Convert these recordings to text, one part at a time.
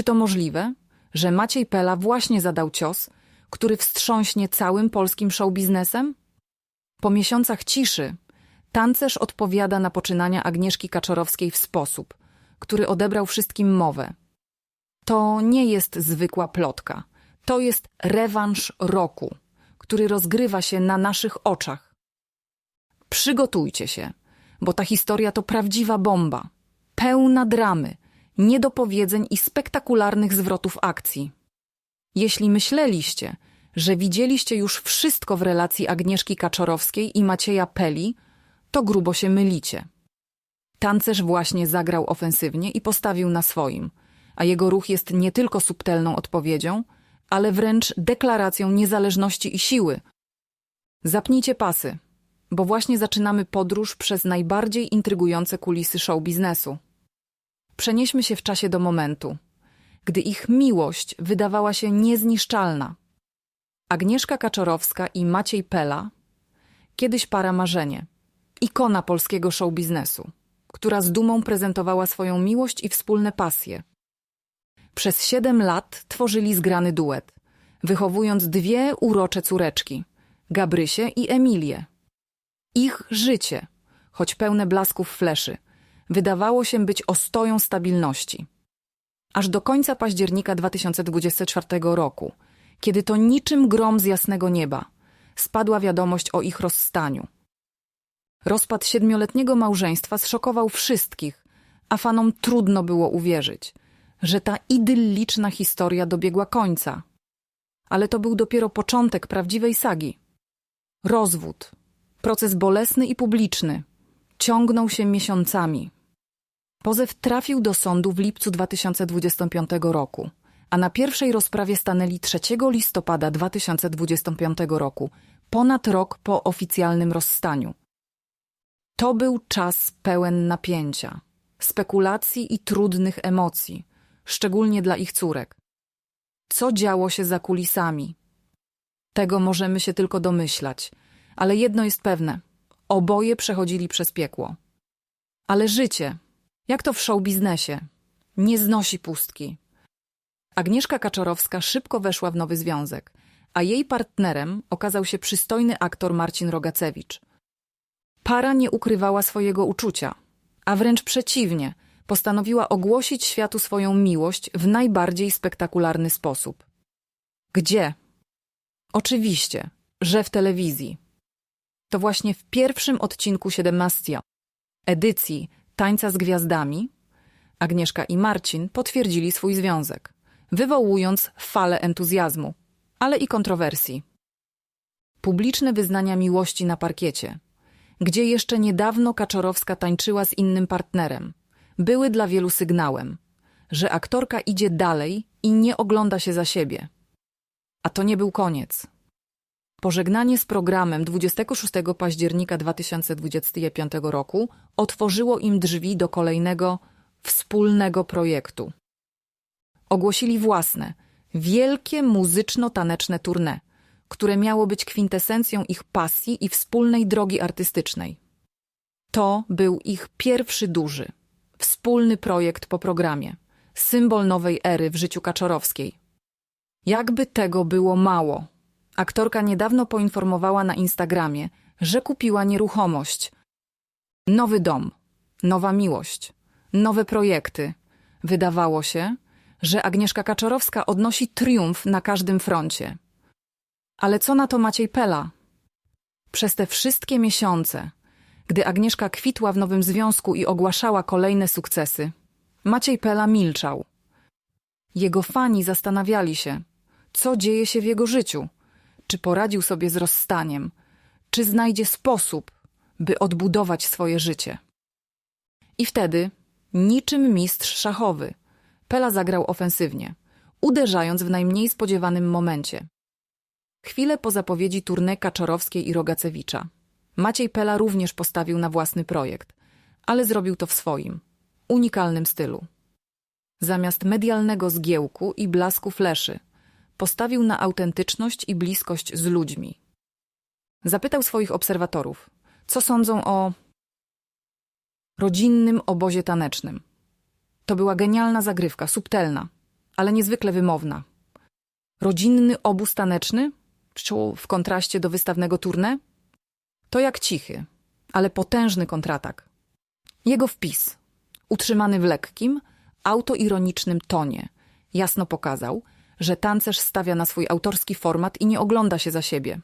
Czy to możliwe, że Maciej Pela właśnie zadał cios, który wstrząśnie całym polskim showbiznesem? Po miesiącach ciszy tancerz odpowiada na poczynania Agnieszki Kaczorowskiej w sposób, który odebrał wszystkim mowę. To nie jest zwykła plotka. To jest rewanż roku, który rozgrywa się na naszych oczach. Przygotujcie się, bo ta historia to prawdziwa bomba, pełna dramy, niedopowiedzeń i spektakularnych zwrotów akcji. Jeśli myśleliście, że widzieliście już wszystko w relacji Agnieszki Kaczorowskiej i Macieja Peli, to grubo się mylicie. Tancerz właśnie zagrał ofensywnie i postawił na swoim, a jego ruch jest nie tylko subtelną odpowiedzią, ale wręcz deklaracją niezależności i siły. Zapnijcie pasy, bo właśnie zaczynamy podróż przez najbardziej intrygujące kulisy show biznesu. Przenieśmy się w czasie do momentu, gdy ich miłość wydawała się niezniszczalna. Agnieszka Kaczorowska i Maciej Pela, kiedyś para marzenie, ikona polskiego show biznesu, która z dumą prezentowała swoją miłość i wspólne pasje. Przez siedem lat tworzyli zgrany duet, wychowując dwie urocze córeczki, Gabrysię i Emilię. Ich życie, choć pełne blasków fleszy, wydawało się być ostoją stabilności. Aż do końca października 2024 roku, kiedy to niczym grom z jasnego nieba, spadła wiadomość o ich rozstaniu. Rozpad siedmioletniego małżeństwa zszokował wszystkich, a fanom trudno było uwierzyć, że ta idylliczna historia dobiegła końca. Ale to był dopiero początek prawdziwej sagi. Rozwód, proces bolesny i publiczny, ciągnął się miesiącami. Pozew trafił do sądu w lipcu 2025 roku, a na pierwszej rozprawie stanęli 3 listopada 2025 roku, ponad rok po oficjalnym rozstaniu. To był czas pełen napięcia, spekulacji i trudnych emocji, szczególnie dla ich córek. Co działo się za kulisami? Tego możemy się tylko domyślać, ale jedno jest pewne: oboje przechodzili przez piekło. Ale życie, jak to w show biznesie, nie znosi pustki. Agnieszka Kaczorowska szybko weszła w nowy związek, a jej partnerem okazał się przystojny aktor Marcin Rogacewicz. Para nie ukrywała swojego uczucia, a wręcz przeciwnie, postanowiła ogłosić światu swoją miłość w najbardziej spektakularny sposób. Gdzie? Oczywiście, że w telewizji. To właśnie w pierwszym odcinku 17 edycji Tańca z Gwiazdami Agnieszka i Marcin potwierdzili swój związek, wywołując falę entuzjazmu, ale i kontrowersji. Publiczne wyznania miłości na parkiecie, gdzie jeszcze niedawno Kaczorowska tańczyła z innym partnerem, były dla wielu sygnałem, że aktorka idzie dalej i nie ogląda się za siebie. A to nie był koniec. Pożegnanie z programem 26 października 2025 roku otworzyło im drzwi do kolejnego wspólnego projektu. Ogłosili własne, wielkie muzyczno-taneczne tournée, które miało być kwintesencją ich pasji i wspólnej drogi artystycznej. To był ich pierwszy duży, wspólny projekt po programie, symbol nowej ery w życiu Kaczorowskiej. Jakby tego było mało, aktorka niedawno poinformowała na Instagramie, że kupiła nieruchomość. Nowy dom, nowa miłość, nowe projekty. Wydawało się, że Agnieszka Kaczorowska odnosi triumf na każdym froncie. Ale co na to Maciej Pela? Przez te wszystkie miesiące, gdy Agnieszka kwitła w nowym związku i ogłaszała kolejne sukcesy, Maciej Pela milczał. Jego fani zastanawiali się, co dzieje się w jego życiu, czy poradził sobie z rozstaniem, czy znajdzie sposób, by odbudować swoje życie. I wtedy, niczym mistrz szachowy, Pela zagrał ofensywnie, uderzając w najmniej spodziewanym momencie. Chwilę po zapowiedzi turne Kaczorowskiej i Rogacewicza. Maciej Pela również postawił na własny projekt, ale zrobił to w swoim, unikalnym stylu. Zamiast medialnego zgiełku i blasku fleszy, postawił na autentyczność i bliskość z ludźmi. Zapytał swoich obserwatorów, co sądzą o rodzinnym obozie tanecznym. To była genialna zagrywka, subtelna, ale niezwykle wymowna. Rodzinny obóz taneczny, w kontraście do wystawnego tournée, to jak cichy, ale potężny kontratak. Jego wpis, utrzymany w lekkim, autoironicznym tonie, jasno pokazał, że tancerz stawia na swój autorski format i nie ogląda się za siebie.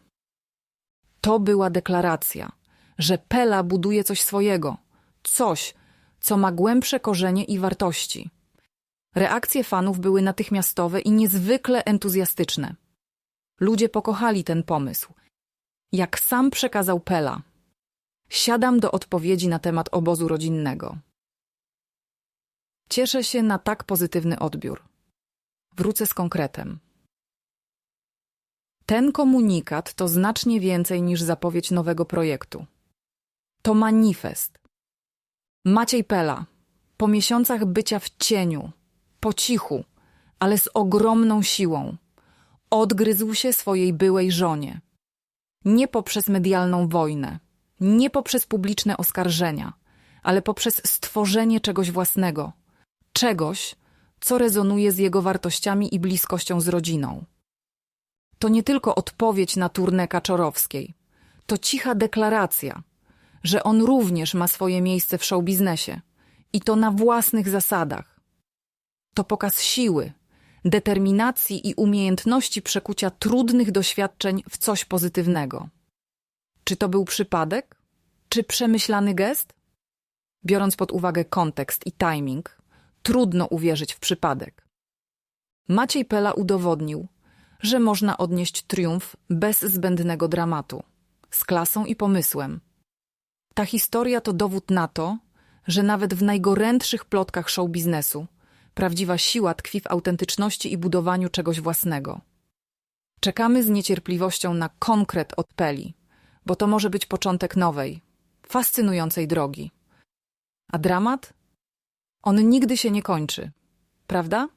To była deklaracja, że Pela buduje coś swojego, coś, co ma głębsze korzenie i wartości. Reakcje fanów były natychmiastowe i niezwykle entuzjastyczne. Ludzie pokochali ten pomysł. Jak sam przekazał Pela, siadam do odpowiedzi na temat obozu rodzinnego. Cieszę się na tak pozytywny odbiór. Wrócę z konkretem. Ten komunikat to znacznie więcej niż zapowiedź nowego projektu. To manifest. Maciej Pela, po miesiącach bycia w cieniu, po cichu, ale z ogromną siłą, odgryzł się swojej byłej żonie. Nie poprzez medialną wojnę, nie poprzez publiczne oskarżenia, ale poprzez stworzenie czegoś własnego, czegoś, co rezonuje z jego wartościami i bliskością z rodziną. To nie tylko odpowiedź na turnę Kaczorowskiej, to cicha deklaracja, że on również ma swoje miejsce w showbiznesie i to na własnych zasadach. To pokaz siły, determinacji i umiejętności przekucia trudnych doświadczeń w coś pozytywnego. Czy to był przypadek? Czy przemyślany gest? Biorąc pod uwagę kontekst i timing, trudno uwierzyć w przypadek. Maciej Pela udowodnił, że można odnieść triumf bez zbędnego dramatu, z klasą i pomysłem. Ta historia to dowód na to, że nawet w najgorętszych plotkach show biznesu prawdziwa siła tkwi w autentyczności i budowaniu czegoś własnego. Czekamy z niecierpliwością na konkret od Peli, bo to może być początek nowej, fascynującej drogi. A dramat? On nigdy się nie kończy, prawda?